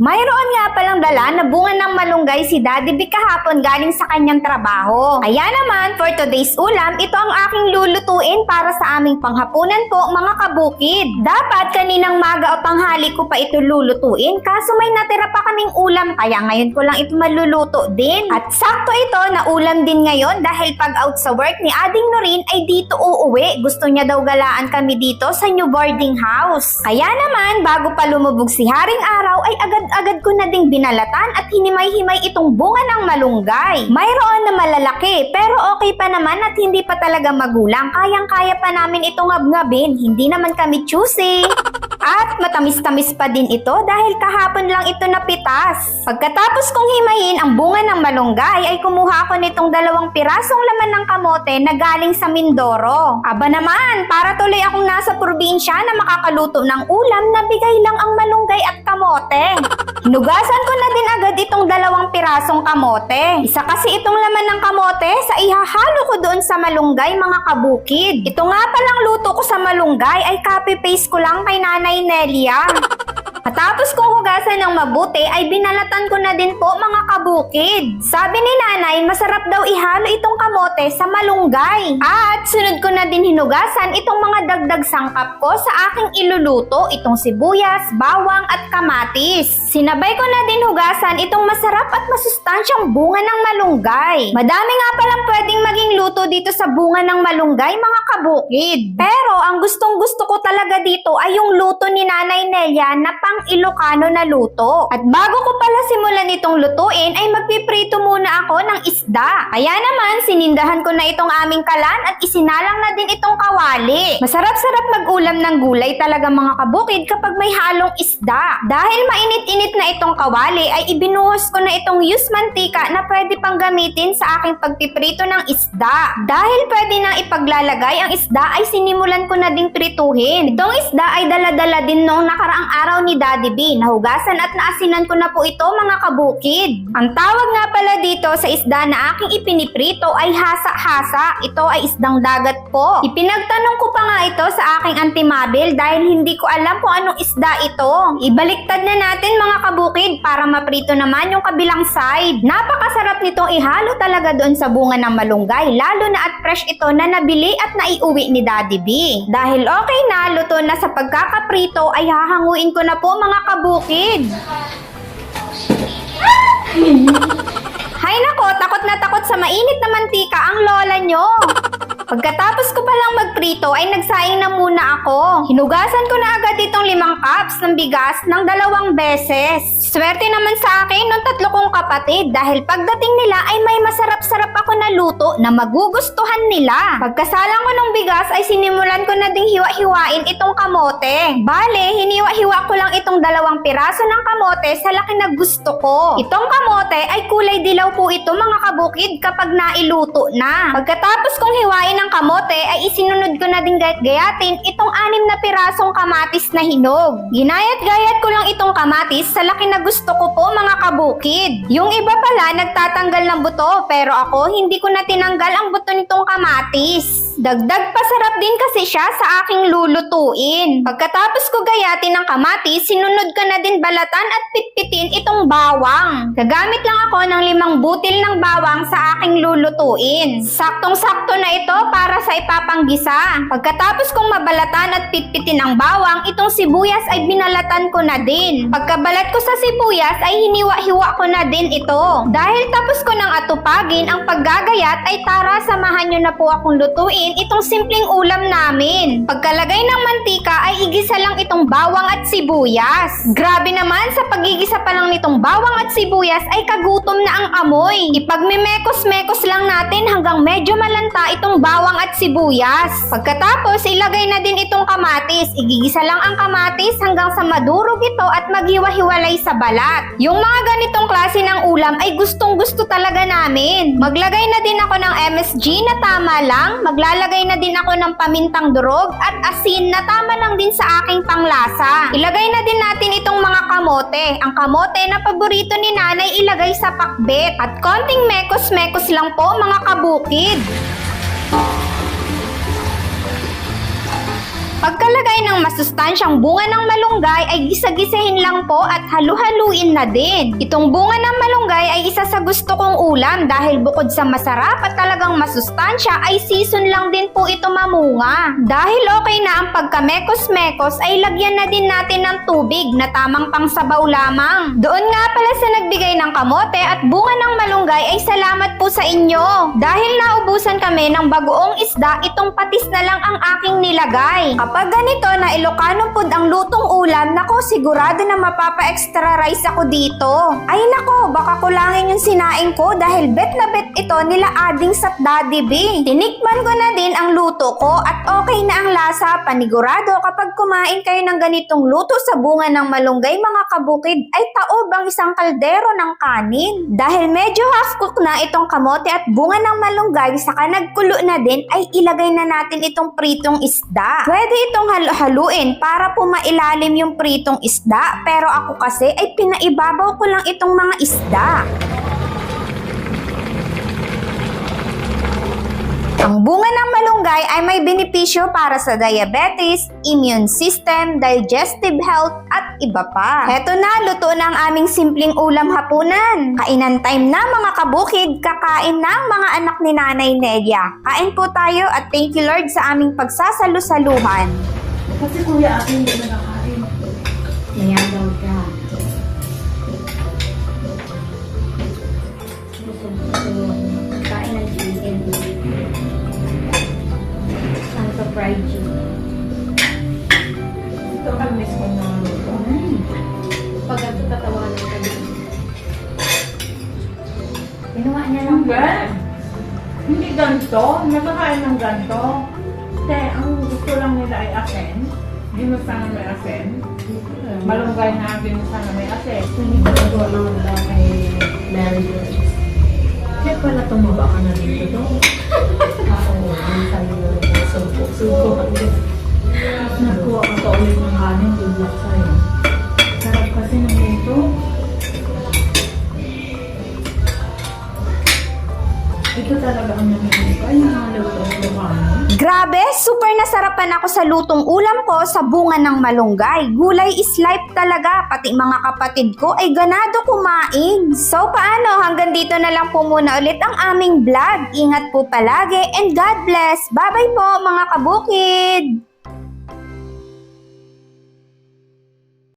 Mayroon nga palang dala na bunga ng malunggay si Daddy B kahapon galing sa kanyang trabaho. Kaya naman, for today's ulam, ito ang aking lulutuin para sa aming panghapunan po mga kabukid. Dapat kaninang maga o tanghali ko pa ito lulutuin kaso may natira pa kaming ulam kaya ngayon ko lang ito maluluto din. At sakto ito na ulam din ngayon dahil pag out sa work ni Ading Norin ay dito uuwi. Gusto niya daw galaan kami dito sa new boarding house. Kaya naman, bago pa lumubog si Haring Araw ay agad-agad ko na ding binalatan at hinimay-himay itong bunga ng malunggay. Mayroon na malalaki pero okay pa naman at hindi pa talaga magulang. Kayang-kaya pa namin itong ngabngabin. Hindi naman kami choosy. At matamis-tamis pa din ito dahil kahapon lang ito napitas. Pagkatapos kong himayin ang bunga ng malunggay ay kumuha ako nitong dalawang pirasong laman ng kamote na galing sa Mindoro. Aba naman, para tuloy akong nasa probinsya na makakaluto ng ulam na bigay lang ang malunggay at kamote. Hinugasan ko na din agad itong dalawang pirasong kamote. Isa kasi itong laman ng kamote sa ihahalo ko doon sa malunggay mga kabukid. Ito nga palang luto ko sa malunggay ay copy-paste ko lang kay Nanay Nelia. Matapos kong hugasan ng mabuti ay binalatan ko na din po mga kabukid. Sabi ni nanay, masarap daw ihalo itong kamote sa malunggay. At sunod ko na din hinugasan itong mga dagdag sangkap ko sa aking iluluto, itong sibuyas, bawang at kamatis. Sinabay ko na din hugasan itong masarap at masustansyang bunga ng malunggay. Madami nga palang pwedeng maging luto dito sa bunga ng malunggay mga kabukid. Pero ang gustong gusto ko talaga dito ay yung luto ni Nanay Nelia na pang Ilocano na luto. At bago ko pala simulan itong lutuin ay magpiprito muna ako ng isda. Kaya naman sinindahan ko na itong aming kalan at isinalang na din itong kawali. Masarap-sarap mag-ulam ng gulay talaga mga kabukid kapag may halong isda. Dahil mainit-init na itong kawali ay ibinuhos ko na itong used mantika na pwede pang gamitin sa aking pagpiprito ng isda. Dahil pwede nang ipaglalagay ang isda ay sinimulan ko na ding prituhin. Itong isda ay dala-dala din noong nakaraang araw ni Daddy B. Nahugasan at naasinan ko na po ito mga kabukid. Ang tawag nga pala dito sa isda na aking ipiniprito ay hasa-hasa. Ito ay isdang dagat po. Ipinagtanong ko pa nga ito sa aking antimabil dahil hindi ko alam kung anong isda ito. Ibaliktad na natin mga kabukid para maprito naman yung kabilang side. Napakasarap nitong ihalo talaga doon sa bunga ng malunggay lalo na at fresh ito na nabili at naiuwi ni Daddy B. Dahil okay na, luto na sa pagkakaprito ay hahanguin ko na po mga kabukid. Hay nako, takot na takot sa mainit na mantika ang lola nyo. Pagkatapos ko palang magprito ay nagsaing na muna ako. Hinugasan ko na agad itong limang cups ng bigas ng dalawang beses. Swerte naman sa akin ng tatlo kong kapatid dahil pagdating nila ay may masarap-sarap ako na luto na magugustuhan nila. Pagkasalang ko ng bigas ay sinimulan ko na ding hiwa-hiwain itong kamote. Bale, hiniwa-hiwa lang itong dalawang piraso ng kamote sa laki na gusto ko. Itong kamote ay kulay dilaw po ito mga kabukid kapag nailuto na. Pagkatapos kong hiwain ng kamote ay isinunod ko na din gayat-gayatin itong anim na pirasong kamatis na hinog. Ginayat-gayat ko lang itong kamatis sa laki na gusto ko po mga kabukid. Yung iba pala nagtatanggal ng buto pero ako hindi ko na tinanggal ang buto nitong kamatis. Dagdag pasarap din kasi siya sa aking lulutuin. Pagkatapos ko gayatin ng kamatis, sinunod ko na din balatan at pitpitin itong bawang. Gagamit lang ako ng limang butil ng bawang sa aking lulutuin. Saktong-sakto na ito para sa ipapanggisa. Pagkatapos kong mabalatan at pitpitin ang bawang, itong sibuyas ay binalatan ko na din. Pagkabalat ko sa sibuyas ay hiniwa-hiwa ko na din ito. Dahil tapos ko nang atupagin ang paggagayat ay tara samahan nyo na po akong lutuin itong simpleng ulam namin. Pagkalagay ng mantika ay igisa lang itong bawang at sibuyas. Grabe naman sa pagigisa pa lang nitong bawang at sibuyas ay kagutom na ang amoy. Ipagmimekos-mekos lang natin hanggang medyo malanta itong bawang at sibuyas. Pagkatapos, ilagay na din itong kamatis. Igigisa lang ang kamatis hanggang sa madurog ito at maghiwa-hiwalay sa balat. Yung mga ganitong klase ng ulam ay gustong gusto talaga namin. Maglagay na din ako ng MSG na tama lang. Maglalagay na din ako ng pamintang durog at asin na tama lang din sa aking panglasa. Ilagay na din natin itong mga kamote. Ang kamote na paborito ni nanay ilagay sa pakbet. At konting mekos-mekos lang po mga kabukid. Pagkalagay ng masustansyang bunga ng malunggay ay gisa-gisahin lang po at halu-haluin na din. Itong bunga ng malunggay ay isa sa gusto kong ulam dahil bukod sa masarap at talagang masustansya ay season lang din po ito mamunga. Dahil okay na ang pagkamekos-mekos ay lagyan na din natin ng tubig na tamang pangsabaw lamang. Doon nga pala sa nagbigay ng kamote at bunga ng malunggay ay salamat po sa inyo. Dahil naubusan kami ng bagoong isda, itong patis na lang ang aking nilagay. Kapag ganito na Ilocano food ang lutong ulam, nako sigurado na mapapa-extra rice ako dito. Ay nako, baka kulangin yung sinaing ko dahil bet na bet ito nila ading sa Daddy B. Tinikman ko na din ang luto ko at okay na ang lasa. Panigurado kapag kumain kayo ng ganitong luto sa bunga ng malunggay mga kabukid ay taob ang isang kaldero ng kanin. Dahil medyo half cook na itong kamote at bunga ng malunggay saka nagkulo na din ay ilagay na natin itong pritong isda. Pwede itong halu-haluin para po mailalim yung pritong isda pero ako kasi ay pinaibabaw ko lang itong mga isda. Ang bunga ng malunggay ay may benepisyo para sa diabetes, immune system, digestive health, at iba pa. Heto na, luto na ang aming simpleng ulam hapunan. Kainan time na mga kabukid, kakain ang mga anak ni Nanay Nelia. Kain po tayo at thank you Lord sa aming pagsasalu-saluhan. Kasi kuya ate hindi na nakain. Kaya daw ka. Hindi. Hindi ganito. Nakakain ng ganito. Te, ang gusto lang nila ay asin. Ginusa na may asin. Malunggay na ginusa na may asin. Hindi ko nagawa ng wala kay Mary Grace. Kaya pala tumaba ka na dito doon. Ako, ang sabi na rin subo. Subo. Nakuha ka pa ulit ng kanin. Good luck sa'yo. Ito talaga ang. Grabe, super nasarapan ako sa lutong ulam ko sa bunga ng malunggay. Gulay is life talaga, pati mga kapatid ko ay ganado kumain. So paano, hanggang dito na lang po muna ulit ang aming vlog. Ingat po palagi and God bless. Bye-bye po mga kabukid!